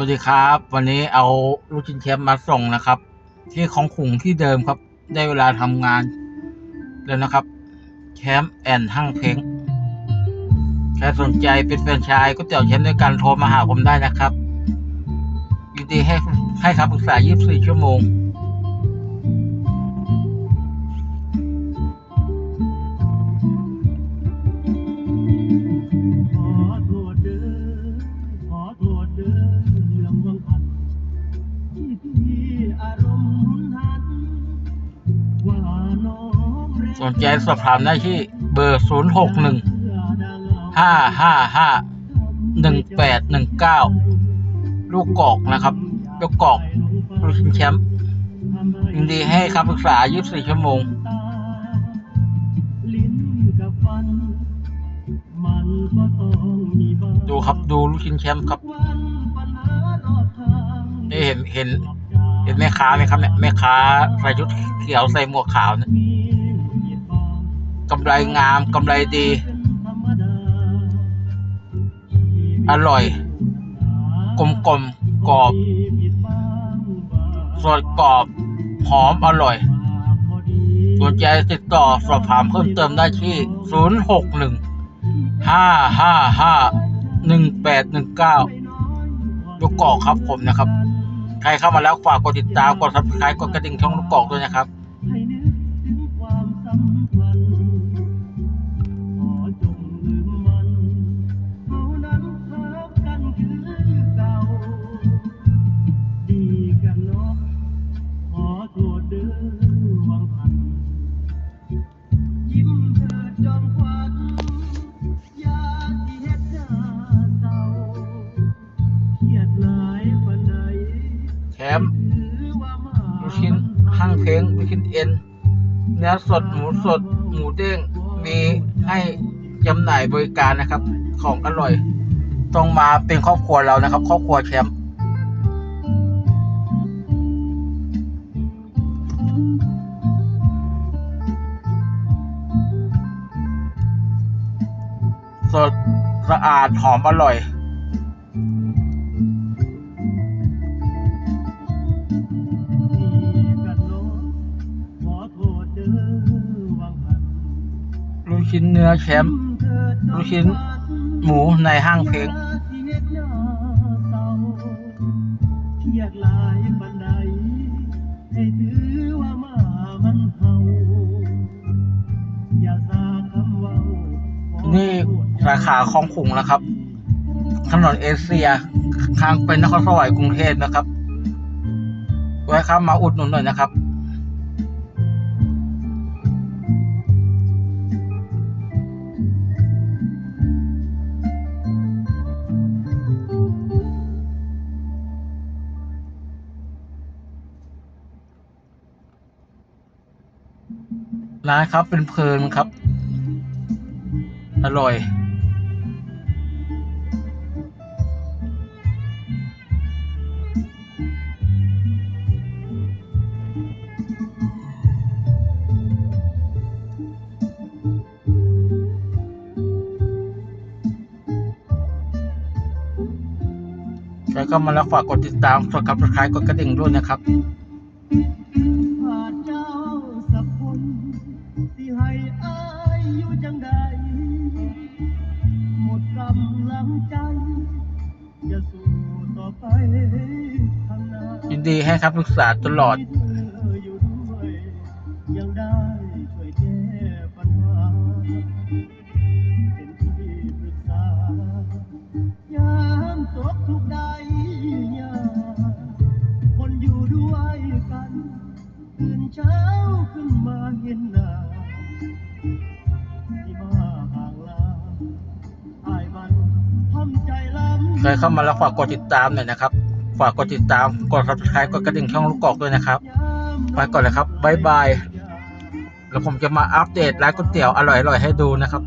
สวัสดีครับ วันนี้เอาลูกชิ้นแชมป์มาส่งนะครับ ที่ของขุงที่เดิมครับ ได้เวลาทำงานแล้วนะครับแชมป์แอนห้างเพ้งใครสนใจเป็นแฟนชายก็เตี๋ยวแชมป์ด้วยกันโทรมาหาผมได้นะครับยินดีให้ให้คำปรึกษา 24 ชั่วโมง สนใจสอบถามได้ที่เบอร์ 061เสื้อดังเอา555 1819 ลูกกอกนะครับ ลูกกอกลูกชิ้นแชมป์ยินดีให้คำปรึกษา 24 ชั่วโมงตาลิ้นกับฟันมันก็ต้องมีบ้างดูครับดูลูกชิ้นแชมป์ครับนี่เห็นเห็นเห็นแม่ค้าไหมครับเนี่ยแม่ค้าใส่ชุดเขียวใส่หมวกขาวเนี่ย กำไรงามกำไรดี อร่อย กลมกลมกรอบสดกรอบหอมอร่อยสนใจติดต่อสอบถามเพิ่มเติมได้ที่ 061 555 1819ลูกกอกครับผมนะครับ ใครเข้ามาแล้วฝากกดติดตาม กด subscribe กดกระดิ่งช่องลูกกอกด้วยนะครับ กชิ้นห้างเพ้งลูกชิ้นเอ็น เนื้อสดหมูสด หมูเด้ง มีให้จำหน่ายบริการนะครับ ของอร่อย ต้องมาเป็นครอบครัวเรานะครับ ครอบครัวแชมป์สดสะอาดหอมอร่อย ชิ้นเนื้อแชมป์ลูกชิ้นหมูในห้างเพลงเครียดหลายบันไดให้ถือว่ามามันเฮาอย่าซาคำเว้าขอนี่สาขาคลองขุงนะครับ ถนนเอเชียทางเป็นนครสวรรค์กรุงเทพนะครับ ไว้ครับมาอุดหนุนหน่อยนะครับ ร้านครับเป็นเพลินครับ อร่อย ใครเข้ามาแล้วฝากกดติดตามกดกับสไครต์กดกระดิ่งด้วยนะครับำใจ จะสู้ต่อไปข้างหน้า ยินดีให้ครับปรึกษาตลอด ครเข้ามาแล้วฝากกดติดตามหน่อยนะครับ ฝากกดติดตาม กด subscribe กดกระดิ่งช่องลูกกอกด้วยนะครับไปก่อนเลยครับบ๊ายบายแล้วผมจะมาอัปเดตร้านก๋วยเตี๋ยวอร่อยๆให้ดูนะครับ